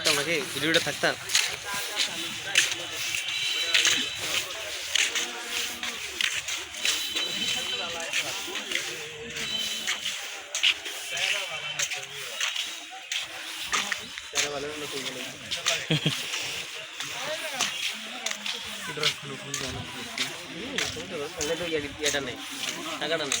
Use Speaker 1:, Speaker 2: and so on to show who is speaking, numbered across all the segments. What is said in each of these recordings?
Speaker 1: থাকতাম নাকি ভিডিওটা থাকতাম এটা নেই টাকাটা নেই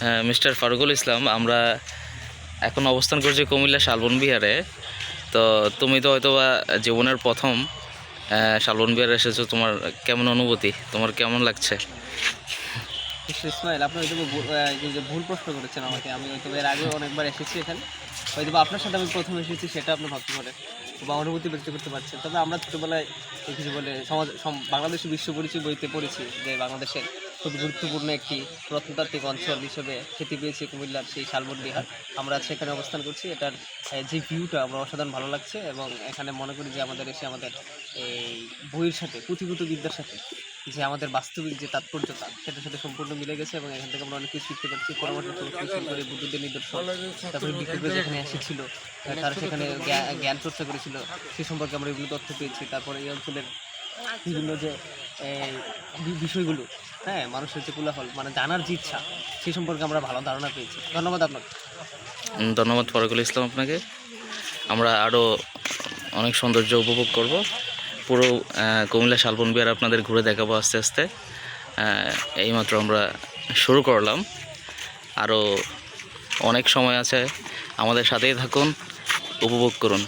Speaker 2: হ্যাঁ মিস্টার ফারুকুল ইসলাম, আমরা এখন অবস্থান করছি কুমিল্লা শালবন বিহারে। তো তুমি তো হয়তো বা জীবনের প্রথম শালবন বিহারে এসেছ। তোমার কেমন অনুভূতি? তোমার কেমন লাগছে?
Speaker 1: ইসমাইল, আপনি হয়তো যে ভুল প্রশ্ন করেছেন আমাকে। আমি হয়তো এর আগেও অনেকবার এসেছি এখানে। হয়তো আপনার সাথে আমি প্রথম এসেছি, সেটা আপনি ভাবতে পারেন। বা অনুভূতি ব্যক্ত করতে পারছেন। তবে আমরা ছোটোবেলায় কিছু বলে সমাজ, সম- বাংলাদেশের বিশ্ব পরিচয় বইতে পড়েছি যে বাংলাদেশের গুরুত্বপূর্ণ একটি প্রত্নতাত্ত্বিক অঞ্চল হিসেবে খ্যাতি পেয়েছে কুমিল্লার সেই শালবন বিহার। আমরা সেখানে অবস্থান করছি। এটার যে ভিউটা আমরা অসাধারণ ভালো লাগছে এবং এখানে মনে করি যে আমাদের এসে আমাদের এই বইয়ের সাথে পুঁথিগত বিদ্যার সাথে যে আমাদের বাস্তবিক যে তাৎপর্যতা, সেটার সাথে সম্পূর্ণ মিলে গেছে এবং এখান থেকে আমরা অনেক কিছু শিখতে পারছি। থেকে করে বুদ্ধদের নিদর্শন, তারপরে বিক্ষোভে যেখানে এসেছিল, তারা সেখানে জ্ঞান চর্চা করেছিল, সে সম্পর্কে আমরা এগুলো তথ্য পেয়েছি। তারপরে এই অঞ্চলের বিভিন্ন যে বিষয়গুলো হ্যাঁ মানুষের যে কোলাহল মানে জানার যে ইচ্ছা সেই সম্পর্কে আমরা ভালো ধারণা পেয়েছি। ধন্যবাদ আপনাকে।
Speaker 2: ধন্যবাদ ফরকুল ইসলাম আপনাকে। আমরা আরও অনেক সৌন্দর্য উপভোগ করব। পুরো কুমিল্লা শালবন বিহার আপনাদের ঘুরে দেখাবো আস্তে আস্তে। এইমাত্র আমরা শুরু করলাম। আরও অনেক সময় আছে। আমাদের সাথেই থাকুন, উপভোগ করুন।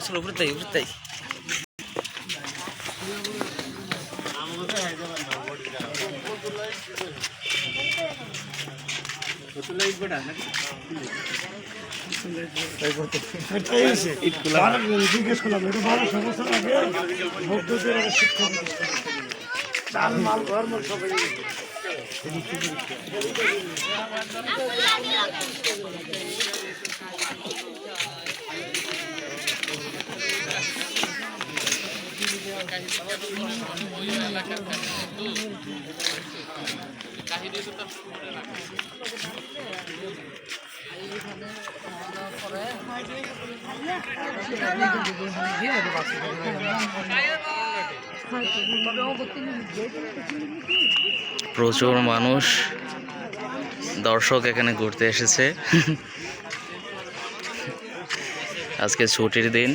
Speaker 1: চলো চলো চলো উপরে তাই উপরে তাই
Speaker 3: জিজ্ঞেস করলাম এটা বারোশো
Speaker 2: প্রচুর মানুষ দর্শক এখানে ঘুরতে এসেছে। আজকে ছুটির দিন।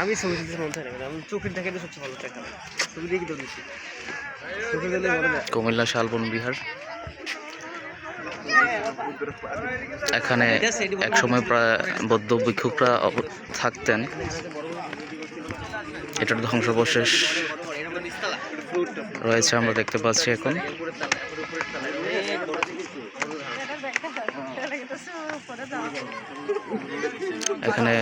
Speaker 1: আমি ছবি তুলতে মন থাকে না আমি চোখের দেখাতে সবচেয়ে ভালো দেখা ছবি দেখি তো না
Speaker 2: কুমিল্লা শালবন বিহার। এখানে একসময় প্রায় বৌদ্ধ ভিক্ষুকরা থাকতেন। এটার ধ্বংসাবশেষ রয়েছে, আমরা দেখতে পাচ্ছি এখন। এখানে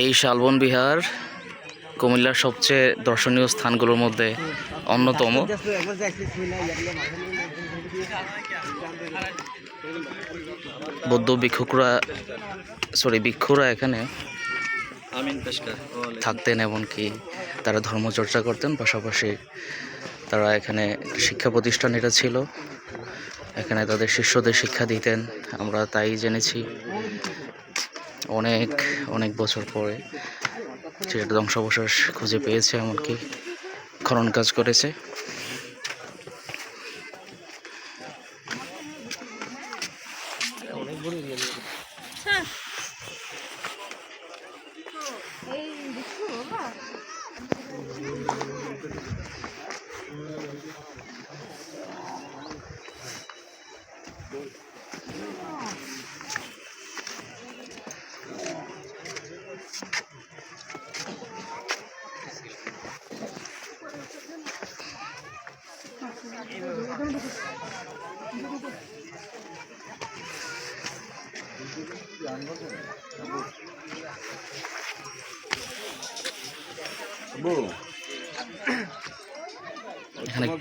Speaker 2: এই শালবন বিহার কুমিল্লার সবচেয়ে দর্শনীয় স্থানগুলোর মধ্যে অন্যতম। বৌদ্ধ ভিক্ষুকরা সরি ভিক্ষুরা এখানে থাকতেন এমনকি তারা ধর্মচর্চা করতেন পাশাপাশি তারা এখানে শিক্ষা প্রতিষ্ঠান এটা ছিল। এখানে তাদের শিষ্যদের শিক্ষা দিতেন আমরা তাই জেনেছি। অনেক অনেক বছর পরে সেটা ধ্বংসাবশেষ খুঁজে পেয়েছে এমনকি খনন কাজ করেছে।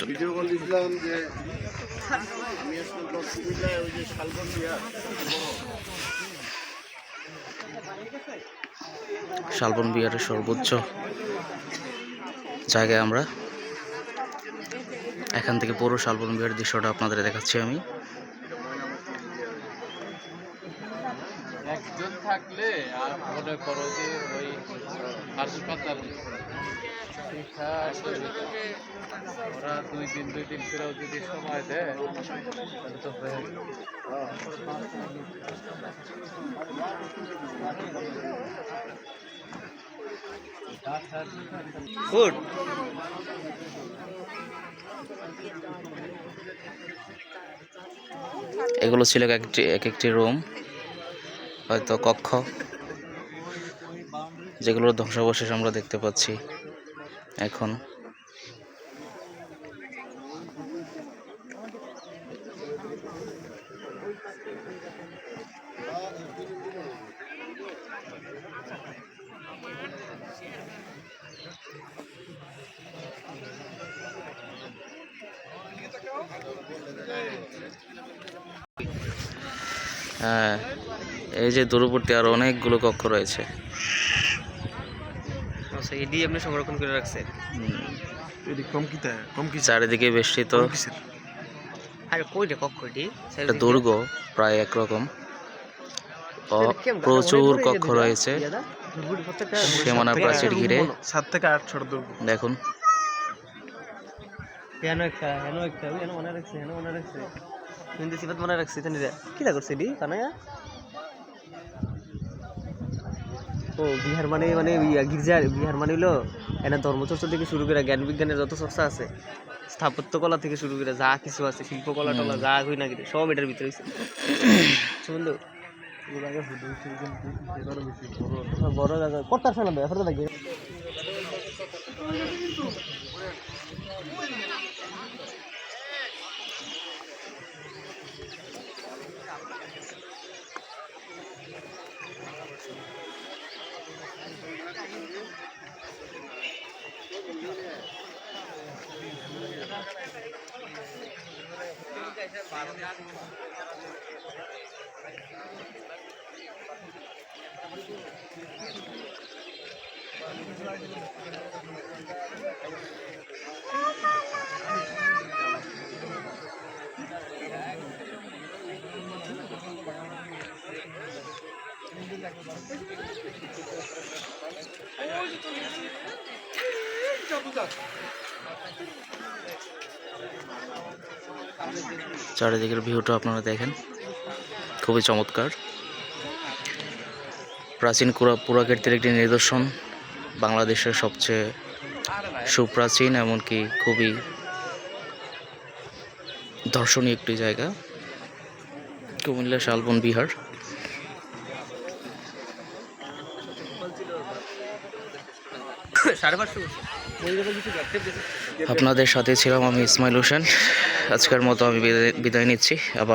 Speaker 4: ভিডিও কল দিয়েছিলাম যে আমি আসলে ব্লক কুমিল্লায় ওই যে শালবন দিয়া।
Speaker 2: শালবন বিহারের সর্বোচ্চ জায়গায় আমরা এখান থেকে পুরো শালবন বিহারের দৃশ্যটা আপনাদের দেখাচ্ছি আমি
Speaker 5: একজন থাকলে মনে করো ওই দিন, দুই দিন সময় দেয়।
Speaker 1: গুড
Speaker 2: এগুলো ছিল এক একটি এক একটি রুম হয়তো কক্ষ, যেগুলোর ধ্বংসাবশেষ আমরা দেখতে পাচ্ছি এখন। হ্যাঁ এই যে দূরবর্তী আরও অনেকগুলো কক্ষ রয়েছে।
Speaker 1: আচ্ছা এডি আপনি সংরক্ষণ করে রাখছেন?
Speaker 2: চারিদিকে বেষ্টিত।
Speaker 1: আর কইটা কক্ষ এটি
Speaker 2: একটা দুর্গ প্রায় একরকম। প্রচুর কক্ষ রয়েছে। সীমানা প্রাচীর ঘিরে।
Speaker 4: সাত থেকে আট ছড় দূর
Speaker 2: দেখুন।
Speaker 1: হেনো একটা হেনো একটা ওই হেনো মনে রাখছে হেনো মনে রাখছে হিন্দি সিফাত মনে রাখছে তানি রে কি তা করছে এডি কানায়া ও বিহার মানে মানে ইয়া গির্জা বিহার মানে হলো এনা ধর্মচর্চা থেকে শুরু করে জ্ঞান বিজ্ঞানের যত চর্চা আছে স্থাপত্য কলা থেকে শুরু করে যা কিছু আছে শিল্পকলা টলা যা হই না কিছু সব এটার ভিতরে হইছে। শুনলো বড় জায়গা। কত শোনা এখন লাগে Hoje eu tô me
Speaker 2: চারিদিকের ভিউটা আপনারা দেখেন। খুবই চমৎকার। প্রাচীন কুরা পুরাকীর্তির একটি নিদর্শন বাংলাদেশের সবচেয়ে সুপ্রাচীন এমনকি খুবই দর্শনীয় একটি জায়গা কুমিল্লা শালবন বিহার। আপনাদের সাথে ছিলাম আমি ইসমাইল হোসেন। আজকের মতো আমি বিদায়- নিচ্ছি। আবার